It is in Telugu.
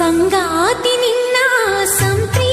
సంగాతి నిన్నా సంప్రీ